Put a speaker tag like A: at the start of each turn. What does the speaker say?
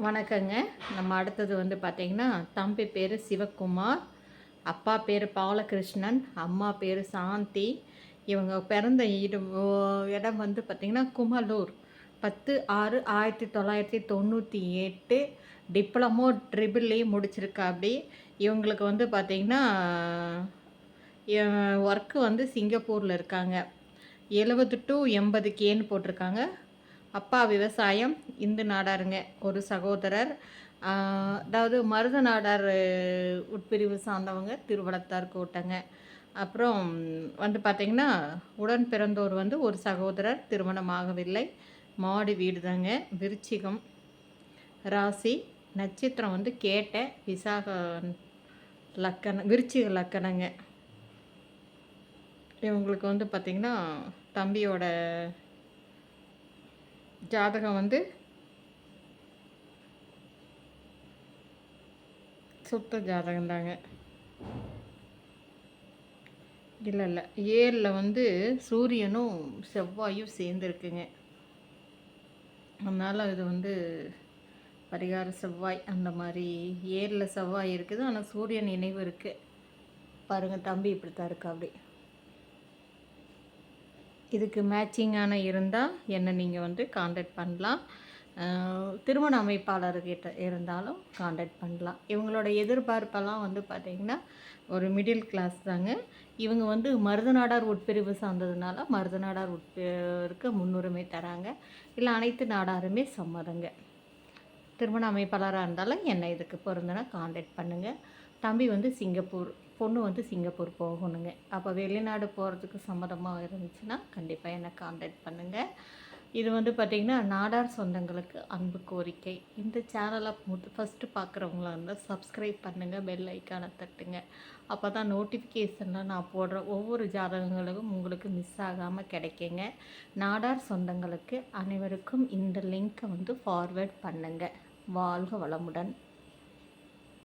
A: வணக்கங்க. நம்ம அடுத்தது வந்து பார்த்திங்கன்னா தம்பி பேர் சிவகுமார் அப்பா பேர் பாலகிருஷ்ணன் அம்மா பேர் சாந்தி. இவங்க பிறந்த இடம் இடம் வந்து பார்த்திங்கன்னா குமலூர். பத்து ஆறு ஆயிரத்தி தொள்ளாயிரத்தி தொண்ணூற்றி எட்டு டிப்ளமோ ட்ரிபிள் முடிச்சிருக்காப்டி. முடிச்சிருக்கா அப்படி இவங்களுக்கு வந்து பார்த்திங்கன்னா ஒர்க்கு வந்து சிங்கப்பூரில் இருக்காங்க. எழுபது டு எண்பது கேன்னு போட்டிருக்காங்க. அப்பா விவசாயம் இந்து நாடாருங்க ஒரு சகோதரர். அதாவது மருத நாடார் உட்பிரிவு சார்ந்தவங்க திருவளத்தார் கோட்டைங்க. அப்புறம் வந்து பார்த்திங்கன்னா உடன் பிறந்தோர் வந்து ஒரு சகோதரர் திருமணமாகவில்லை. மாடி வீடு தாங்க விருச்சிகம் ராசி நட்சத்திரம் வந்து கேட்ட விசாக லக்கணம் விருச்சிக லக்கணங்க. இவங்களுக்கு வந்து பார்த்திங்கன்னா தம்பியோட ஜாதகம் வந்து சுத்த ஜாதகம் தாங்க இல்லை இல்லை ஏழில் வந்து சூரியனும் செவ்வாயும் சேர்ந்துருக்குங்க. அதனால் இது வந்து பரிகார செவ்வாய் அந்த மாதிரி ஏரில் செவ்வாய் இருக்குது ஆனால் சூரியன் நினைவு இருக்குது பாருங்கள் தம்பி இப்படி தான் இருக்கா அப்படி. இதுக்கு மேட்சிங்கான இருந்தால் என்னை நீங்கள் வந்து காண்டாக்ட் பண்ணலாம். திருமண அமைப்பாளர்கிட்ட இருந்தாலும் காண்டாக்ட் பண்ணலாம். இவங்களோட எதிர்பார்ப்பெல்லாம் வந்து பார்த்திங்கன்னா ஒரு மிடில் கிளாஸ் தாங்க. இவங்க வந்து மருதநாடார் உட்பிரிவு சார்ந்ததுனால மருதநாடார் உட்பிரிவுக்கு முன்னுரிமை தராங்க. இல்லை அனைத்து நாடாருமே சம்மதங்க. திருமண அமைப்பாளராக இருந்தாலும் என்னை இதுக்கு பொருந்தனா காண்டாக்ட் பண்ணுங்கள் தம்பி வந்து சிங்கப்பூர் பொண்ணு வந்து சிங்கப்பூர் போகணுங்க. அப்போ வெளிநாடு போகிறதுக்கு சம்மதமாக இருந்துச்சுன்னா கண்டிப்பாக என்னை காண்டாக்ட் பண்ணுங்கள் இது வந்து பார்த்திங்கன்னா நாடார் சொந்தங்களுக்கு அன்பு கோரிக்கை. இந்த சேனலை முத ஃபஸ்ட்டு பார்க்குறவங்களா இருந்தால் சப்ஸ்கிரைப் பண்ணுங்கள் பெல் ஐக்கானை தட்டுங்க. அப்போ தான் நோட்டிஃபிகேஷனில் நான் போடுற ஒவ்வொரு ஜாதகங்களுக்கும் உங்களுக்கு மிஸ் ஆகாமல் கிடைக்குங்க. நாடார் சொந்தங்களுக்கு அனைவருக்கும் இந்த லிங்க்கை வந்து ஃபார்வேர்ட் பண்ணுங்கள் வாழ்க வளமுடன்.